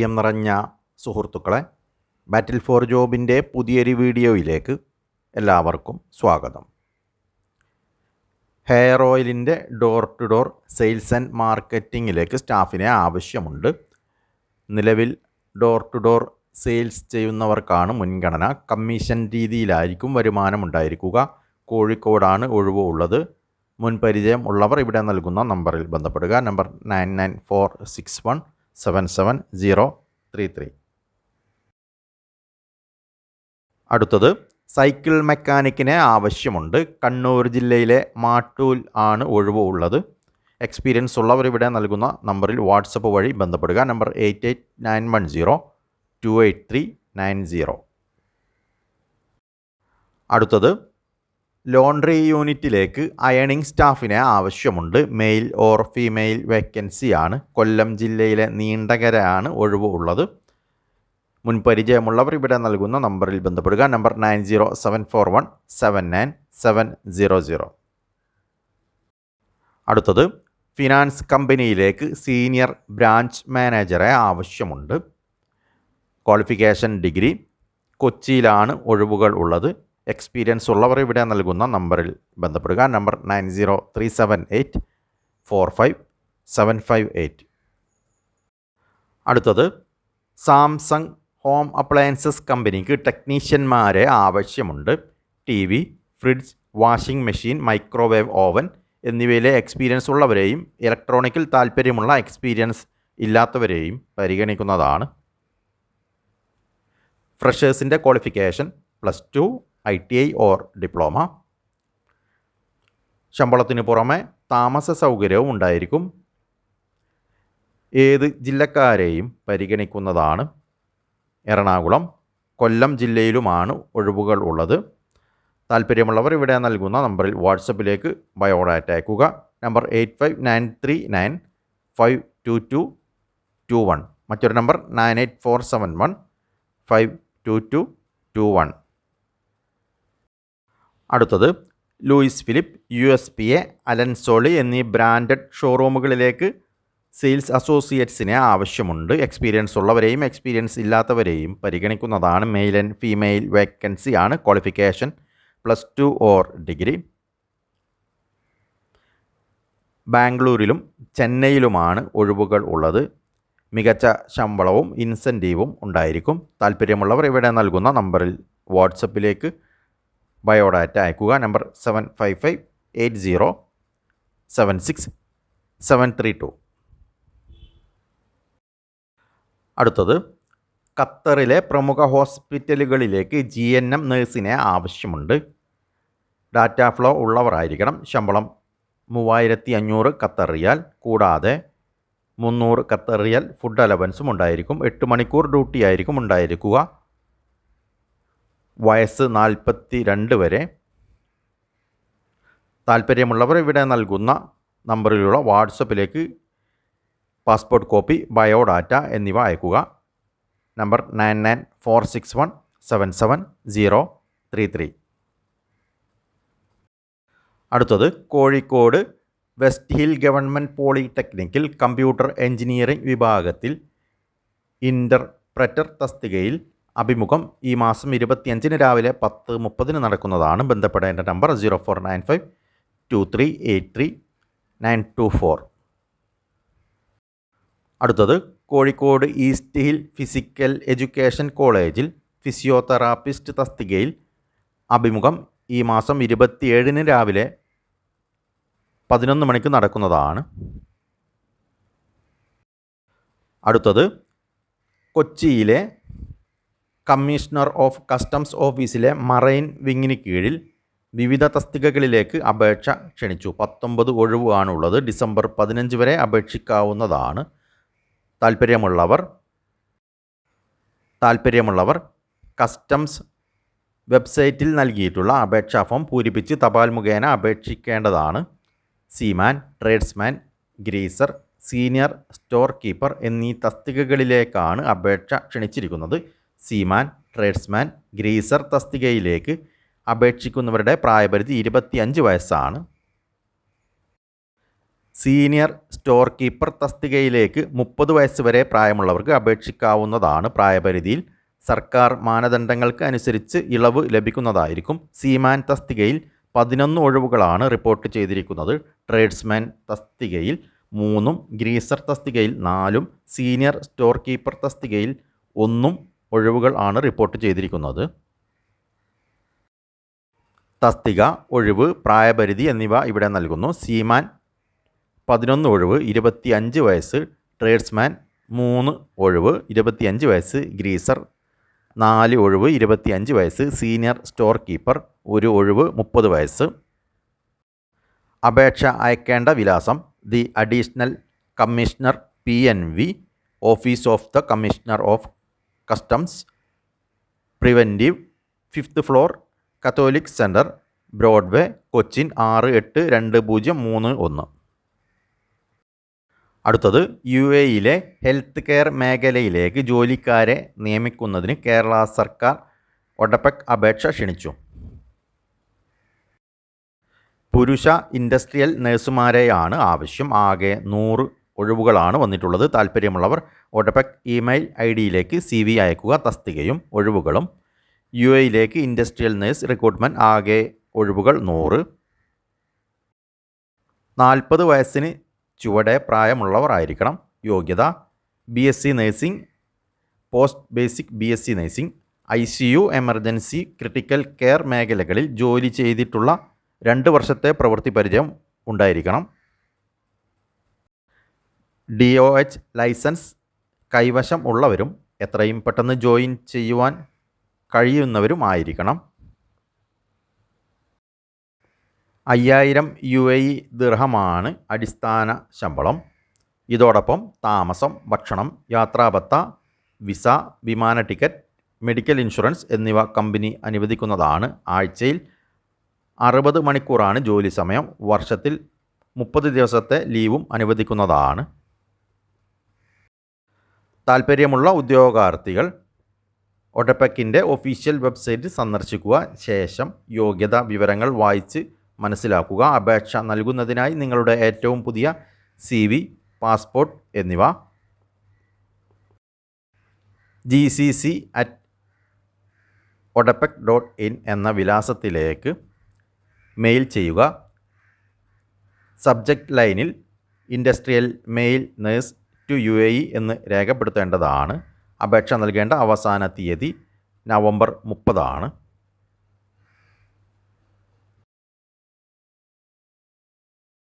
പ്രിയം നിറഞ്ഞ സുഹൃത്തുക്കളെ ബാറ്റിൽ ഫോർ ജോബിന്റെ പുതിയൊരു വീഡിയോയിലേക്ക് എല്ലാവർക്കും സ്വാഗതം. Hair ഓയിലിന്റെ door to door sales and മാർക്കറ്റിങ്ങിലേക്ക് സ്റ്റാഫിനെ ആവശ്യമുണ്ട്. നിലവിൽ ഡോർ ടു ഡോർ സെയിൽസ് ചെയ്യുന്നവർക്കാണ് മുൻഗണന. കമ്മീഷൻ രീതിയിലായിരിക്കും വരുമാനമുണ്ടായിരിക്കുക കോഴിക്കോടാണ് ഒഴിവ് ഉള്ളത്. മുൻപരിചയം ഉള്ളവർ ഇവിടെ നൽകുന്ന നമ്പറിൽ ബന്ധപ്പെടുക. Number nine nine four six one seven seven zero three three അടുത്തത് സൈക്കിൾ മെക്കാനിക്കിനെ ആവശ്യമുണ്ട്. കണ്ണൂർ ജില്ലയിലെ മാട്ടൂൽ ആണ് ഒഴിവ് ഉള്ളത്. എക്സ്പീരിയൻസ് ഉള്ളവർ ഇവിടെ നൽകുന്ന നമ്പറിൽ വാട്സപ്പ് വഴി ബന്ധപ്പെടുക. Number eight eight nine one zero two eight three nine zero അടുത്തത് ലോണ്ട്രി യൂണിറ്റിലേക്ക് അയണിംഗ് സ്റ്റാഫിനെ ആവശ്യമുണ്ട്. മെയിൽ ഓർ ഫീമെയിൽ വേക്കൻസിയാണ്. കൊല്ലം ജില്ലയിലെ നീണ്ടകരയാണ് ഒഴിവ് ഉള്ളത്. മുൻപരിചയമുള്ളവർ ഇവിടെ നൽകുന്ന നമ്പറിൽ ബന്ധപ്പെടുക. Number nine zero seven four one seven nine seven zero zero. അടുത്തത് ഫിനാൻസ് കമ്പനിയിലേക്ക് സീനിയർ ബ്രാഞ്ച് മാനേജറെ ആവശ്യമുണ്ട്. Qualification degree. കൊച്ചിയിലാണ് ഒഴിവുകൾ ഉള്ളത്. എക്സ്പീരിയൻസ് ഉള്ളവർ ഇവിടെ നൽകുന്ന നമ്പറിൽ ബന്ധപ്പെടുക. Number nine zero three seven eight four five seven five eight അടുത്തത് സാംസങ് ഹോം അപ്ലയൻസസ് കമ്പനിക്ക് ടെക്നീഷ്യന്മാരെ ആവശ്യമുണ്ട്. T V fridge washing machine microwave oven എന്നിവയിലെ എക്സ്പീരിയൻസ് ഉള്ളവരെയും ഇലക്ട്രോണിക്കിൽ താൽപ്പര്യമുള്ള എക്സ്പീരിയൻസ് ഇല്ലാത്തവരെയും പരിഗണിക്കുന്നതാണ്. ഫ്രഷേഴ്സിന്റെ qualification plus two I T I or diploma. ശമ്പളത്തിന് പുറമെ താമസ സൗകര്യവും ഉണ്ടായിരിക്കും. ഏത് ജില്ലക്കാരെയും പരിഗണിക്കുന്നതാണ്. എറണാകുളം കൊല്ലം ജില്ലയിലുമാണ് ഒഴിവുകൾ ഉള്ളത്. താല്പര്യമുള്ളവർ ഇവിടെ നൽകുന്ന നമ്പറിൽ വാട്സപ്പിലേക്ക് ബയോഡാറ്റ അയക്കുക. Number eight five nine three nine five two two two one. മറ്റൊരു number nine eight four seven one five two two two one. അടുത്തത് Louis Philippe U S P A Allen Solly എന്നീ branded ഷോറൂമുകളിലേക്ക് sales അസോസിയേറ്റ്സിനെ ആവശ്യമുണ്ട്. Experience ഉള്ളവരെയും experience ഇല്ലാത്തവരെയും പരിഗണിക്കുന്നതാണ് male and female vacancy ആണ്. Qualification plus two or degree. ബാംഗ്ലൂരിലും ചെന്നൈയിലുമാണ് ഒഴിവുകൾ ഉള്ളത്. മികച്ച ശമ്പളവും ഇൻസെന്റീവും ഉണ്ടായിരിക്കും. താല്പര്യമുള്ളവർ ഇവിടെ നൽകുന്ന നമ്പറിൽ വാട്സപ്പിലേക്ക് ബയോഡാറ്റ അയക്കുക. Number seven five five eight zero seven six seven three two അടുത്തത് ഖത്തറിലെ പ്രമുഖ ഹോസ്പിറ്റലുകളിലേക്ക് ജി എൻ എം നേഴ്സിനെ ആവശ്യമുണ്ട്. ഡാറ്റ ഫ്ലോ ഉള്ളവരായിരിക്കണം. ശമ്പളം മൂവായിരത്തി അഞ്ഞൂറ് ഖത്തർ റിയാൽ കൂടാതെ മുന്നൂറ് ഖത്തർ റിയാൽ ഫുഡ് അലവൻസും ഉണ്ടായിരിക്കും. എട്ട് മണിക്കൂർ ഡ്യൂട്ടി ആയിരിക്കും ഉണ്ടായിരിക്കുക. വയസ്സ് നാൽപ്പത്തി രണ്ട് വരെ. താല്പര്യമുള്ളവർ ഇവിടെ നൽകുന്ന നമ്പറിലുള്ള വാട്സപ്പിലേക്ക് പാസ്പോർട്ട് കോപ്പി ബയോഡാറ്റ എന്നിവ അയക്കുക. Number nine nine four six one seven seven zero three three. അടുത്തത് കോഴിക്കോട് വെസ്റ്റ് ഹിൽ ഗവൺമെന്റ് പോളിടെക്നിക്കിൽ കമ്പ്യൂട്ടർ എഞ്ചിനീയറിംഗ് വിഭാഗത്തിൽ ഇന്റർപ്രറ്റർ തസ്തികയിൽ അഭിമുഖം ഈ മാസം ഇരുപത്തിയഞ്ചിന് രാവിലെ പത്ത് മുപ്പതിന് നടക്കുന്നതാണ്. ബന്ധപ്പെടേണ്ട number zero four nine five two three eight three nine two four അടുത്തത് Kozhikode east hill physical education കോളേജിൽ ഫിസിയോതെറാപ്പിസ്റ്റ് തസ്തികയിൽ അഭിമുഖം ഈ മാസം ഇരുപത്തിയേഴിന് രാവിലെ പതിനൊന്ന് മണിക്ക് നടക്കുന്നതാണ്. അടുത്തത് കൊച്ചിയിലെ കമ്മീഷണർ ഓഫ് കസ്റ്റംസ് ഓഫീസിലെ മറൈൻ വിങ്ങിന് കീഴിൽ വിവിധ തസ്തികകളിലേക്ക് അപേക്ഷ ക്ഷണിച്ചു. പത്തൊമ്പത് ഒഴിവ് ആണുള്ളത് ഡിസംബർ പതിനഞ്ച് വരെ അപേക്ഷിക്കാവുന്നതാണ്. താല്പര്യമുള്ളവർ താല്പര്യമുള്ളവർ കസ്റ്റംസ് വെബ്സൈറ്റിൽ നൽകിയിട്ടുള്ള അപേക്ഷാ ഫോം പൂരിപ്പിച്ച് തപാൽ മുഖേന അപേക്ഷിക്കേണ്ടതാണ്. Seaman tradesman greaser senior store keeper എന്നീ തസ്തികകളിലേക്കാണ് അപേക്ഷ ക്ഷണിച്ചിരിക്കുന്നത്. സീമാൻ ട്രേഡ്സ്മാൻ ഗ്രീസർ തസ്തികയിലേക്ക് അപേക്ഷിക്കുന്നവരുടെ പ്രായപരിധി ഇരുപത്തിയഞ്ച് വയസ്സാണ്. സീനിയർ സ്റ്റോർ കീപ്പർ തസ്തികയിലേക്ക് മുപ്പത് വയസ്സ് വരെ പ്രായമുള്ളവർക്ക് അപേക്ഷിക്കാവുന്നതാണ് പ്രായപരിധിയിൽ. സർക്കാർ മാനദണ്ഡങ്ങൾക്ക് അനുസരിച്ച് ഇളവ് ലഭിക്കുന്നതായിരിക്കും. സീമാൻ തസ്തികയിൽ പതിനൊന്ന് ഒഴിവുകളാണ് റിപ്പോർട്ട് ചെയ്തിരിക്കുന്നത്. ട്രേഡ്സ്മാൻ തസ്തികയിൽ മൂന്നും ഗ്രീസർ തസ്തികയിൽ നാലും സീനിയർ സ്റ്റോർ കീപ്പർ തസ്തികയിൽ ഒന്നും ഒഴിവുകൾ ആണ് റിപ്പോർട്ട് ചെയ്തിരിക്കുന്നത്. തസ്തിക ഒഴിവ് പ്രായപരിധി എന്നിവ ഇവിടെ നൽകുന്നു. സീമാൻ പതിനൊന്ന് ഒഴിവ് ഇരുപത്തിയഞ്ച് വയസ്സ്. ട്രേഡ്സ്മാൻ മൂന്ന് ഒഴിവ് ഇരുപത്തിയഞ്ച് വയസ്സ്. ഗ്രീസർ നാല് ഒഴിവ് ഇരുപത്തിയഞ്ച് വയസ്സ്. സീനിയർ സ്റ്റോർ കീപ്പർ ഒരു ഒഴിവ് മുപ്പത് വയസ്സ്. അപേക്ഷ അയക്കേണ്ട വിലാസം the additional commissioner P N V office of the commissioner of customs preventive fifth floor Catholic centre Broadway Cochin ആറ് എട്ട് രണ്ട് പൂജ്യം മൂന്ന് ഒന്ന്. അടുത്തത് യു എയിലെ ഹെൽത്ത് കെയർ മേഖലയിലേക്ക് ജോലിക്കാരെ നിയമിക്കുന്നതിന് കേരള സർക്കാർ ഒഡപെക് അപേക്ഷ ക്ഷണിച്ചു. പുരുഷ ഇൻഡസ്ട്രിയൽ നഴ്സുമാരെയാണ് ആവശ്യം. ആകെ നൂറ് ഒഴിവുകളാണ് വന്നിട്ടുള്ളത്. താല്പര്യമുള്ളവർ ഓട്ടപെക് ഇമെയിൽ ഐ ഡിയിലേക്ക് സി വി അയക്കുക തസ്തികയും ഒഴിവുകളും. യു എയിലേക്ക് ഇൻഡസ്ട്രിയൽ നേഴ്സ് റിക്രൂട്ട്മെന്റ് ആകെ ഒഴിവുകൾ നൂറ്. നാൽപ്പത് വയസ്സിന് ചുവടെ പ്രായമുള്ളവർ ആയിരിക്കണം. യോഗ്യത B S C nursing post basic B S C nursing I C U emergency critical care മേഖലകളിൽ ജോലി ചെയ്തിട്ടുള്ള രണ്ട് വർഷത്തെ പ്രവൃത്തി പരിചയം ഉണ്ടായിരിക്കണം. ഡി ഒ എച്ച് ലൈസൻസ് കൈവശം ഉള്ളവരും എത്രയും പെട്ടെന്ന് ജോയിൻ ചെയ്യുവാൻ കഴിയുന്നവരും ആയിരിക്കണം അയ്യായിരം യു എ ഇ ദിർഹമാണ് അടിസ്ഥാന ശമ്പളം. ഇതോടൊപ്പം താമസം ഭക്ഷണം യാത്രാപത്ത വിസ വിമാന ടിക്കറ്റ് മെഡിക്കൽ ഇൻഷുറൻസ് എന്നിവ കമ്പനി അനുവദിക്കുന്നതാണ്. ആഴ്ചയിൽ അറുപത് മണിക്കൂറാണ് ജോലി സമയം. വർഷത്തിൽ മുപ്പത് ദിവസത്തെ ലീവും അനുവദിക്കുന്നതാണ്. താൽപ്പര്യമുള്ള ഉദ്യോഗാർത്ഥികൾ ഒഡപെക്കിന്റെ ഒഫീഷ്യൽ വെബ്സൈറ്റ് സന്ദർശിക്കുക. ശേഷം യോഗ്യത വിവരങ്ങൾ വായിച്ച് മനസ്സിലാക്കുക. അപേക്ഷ നൽകുന്നതിനായി നിങ്ങളുടെ ഏറ്റവും പുതിയ സി വി പാസ്പോർട്ട് എന്നിവ. G C C at ODEPC dot in എന്ന വിലാസത്തിലേക്ക് മെയിൽ ചെയ്യുക. സബ്ജക്റ്റ് ലൈനിൽ industrial male nurse to U A E എന്ന് രേഖപ്പെടുത്തേണ്ടതാണ്. അപേക്ഷ നൽകേണ്ട അവസാന തീയതി നവംബർ മുപ്പതാണ്.